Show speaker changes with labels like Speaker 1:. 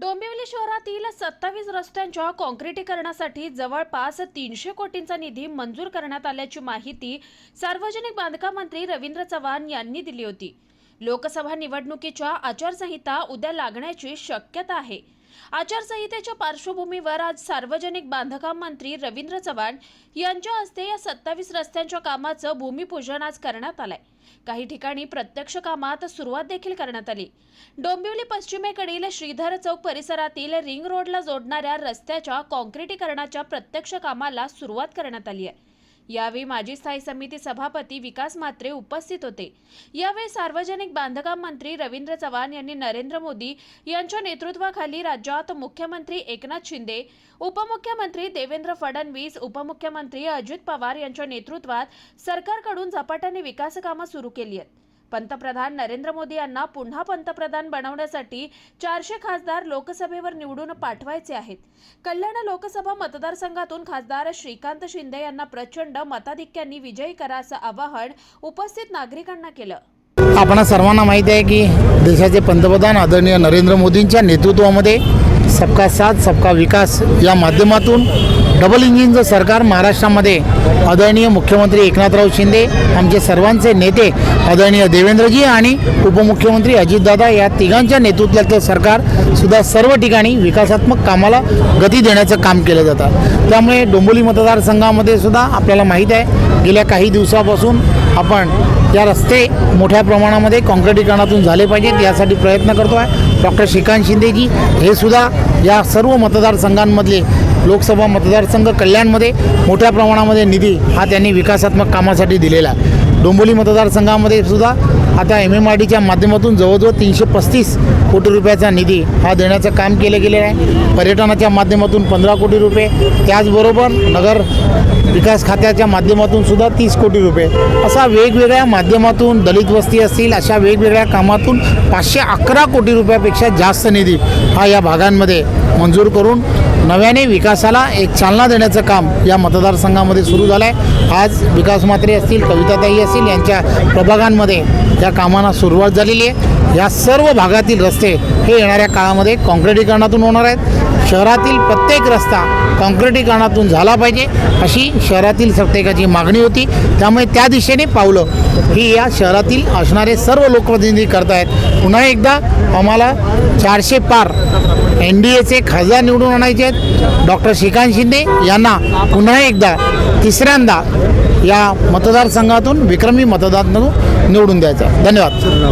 Speaker 1: डोंबिवली शहरातील सत्तावीस रस्त्यांच्या काँक्रिटीकरणासाठी जवळपास तीनशे कोटींचा निधी मंजूर करण्यात आल्याची माहिती सार्वजनिक बांधकाम मंत्री रवींद्र चव्हाण यांनी दिली होती. लोकसभा निवडणुकीच्या आचारसंहिता उद्या लागण्याची शक्यता आहे. आचारसंहितेच्या पार्श्वभूमीवर आज सार्वजनिक बांधकाम मंत्री रवींद्र चव्हाण यांच्या हस्ते या सत्तावीस रस्त्यांच्या कामाचं भूमिपूजन आज करण्यात आलंय. काही ठिकाणी प्रत्यक्ष कामात सुरुवात देखील करण्यात आली. डोंबिवली पश्चिमेकडील श्रीधर चौक परिसरातील रिंग रोडला जोडणाऱ्या रस्त्याच्या काँक्रिटीकरणाच्या प्रत्यक्ष कामाला सुरुवात करण्यात आली आहे. यावेळी माजी स्थायी समिती सभापती विकास म्हात्रे उपस्थित होते. यावेळी सार्वजनिक बांधकाम मंत्री रवींद्र चव्हाण यांनी नरेंद्र मोदी यांच्या नेतृत्वाखाली राज्यात मुख्यमंत्री एकनाथ शिंदे उपमुख्यमंत्री देवेंद्र फडणवीस उपमुख्यमंत्री अजित पवार यांच्या नेतृत्वात सरकारकडून झपाट्याने विकासकामं सुरू केली आहेत. पंतप्रधान नरेंद्र मोदी यांना पुन्हा पंतप्रधान बनवण्यासाठी चारशे खासदार लोकसभेवर निवडून पाठवायचे आहेत. कल्याण लोकसभा मतदारसंघातून खासदार श्रीकांत शिंदे यांना प्रचंड मताधिक्यांनी विजयी करा असं आवाहन उपस्थित नागरिकांना केलं.
Speaker 2: आपण सर्वांना माहिती आहे की देशाचे पंतप्रधान आदरणीय नरेंद्र मोदींच्या नेतृत्वामध्ये सबका साथ सबका विकास. या माध्यमातून डबल इंजिनचं सरकार महाराष्ट्रामध्ये आदरणीय मुख्यमंत्री एकनाथराव शिंदे आमचे सर्वांचे नेते आदरणीय देवेंद्रजी आणि उपमुख्यमंत्री अजितदादा या तिघांच्या नेतृत्वातलं सरकार सुद्धा सर्व ठिकाणी विकासात्मक कामाला गती देण्याचं काम केलं जातं. त्यामुळे डोंबोली मतदारसंघामध्ये सुद्धा आपल्याला माहीत आहे गेल्या काही दिवसापासून आपण या रस्ते मोठ्या प्रमाणामध्ये काँक्रिटीकरणातून झाले पाहिजेत यासाठी प्रयत्न करतो आहे. डॉक्टर श्रीकांत शिंदेजी हे सुद्धा या सर्व मतदारसंघांमधले लोकसभा मतदारसंघ कल्याणमध्ये मोठ्या प्रमाणामध्ये निधी हा त्यांनी विकासात्मक कामासाठी दिलेला आहे. डोंबोली मतदारसंघामध्ये सुद्धा आता एम एम आर डीच्या माध्यमातून जवळजवळ तीनशे पस्तीस कोटी रुपयाचा निधी हा देण्याचं काम केलं गेलेलं आहे. पर्यटनाच्या माध्यमातून पंधरा कोटी रुपये त्याचबरोबर नगर विकास खात्याच्या माध्यमातून सुद्धा तीस कोटी रुपये. असा वेगवेगळ्या माध्यमातून दलित वस्ती असतील अशा वेगवेगळ्या कामातून पाचशे अकरा कोटी रुपयापेक्षा जास्त निधी हा या भागांमध्ये मंजूर करून नव्याने विकासाला एक चालना देण्याचं काम या मतदारसंघामध्ये सुरू झालं आहे आज विकास म्हात्रे असतील कविताताई असतील यांच्या प्रभागांमध्ये या कामांना सुरुवात झालेली आहे. या सर्व भागातील रस्ते हे येणाऱ्या काळामध्ये काँक्रिटीकरणातून होणार आहेत. शहरातील प्रत्येक रस्ता काँक्रिटीकरणातून झाला पाहिजे अशी शहरातील प्रत्येकाची मागणी होती. त्यामुळे त्या दिशेने पावलं ही या शहरातील असणारे सर्व लोकप्रतिनिधी करत आहेत पुन्हा एकदा आम्हाला चारशे पार एन डी एचे खासदार निवडून आणायचे आहेत. डॉक्टर श्रीकांत शिंदे यांना पुन्हा एकदा तिसऱ्यांदा या मतदारसंघातून विक्रमी मतदान निवडून द्यायचं धन्यवाद.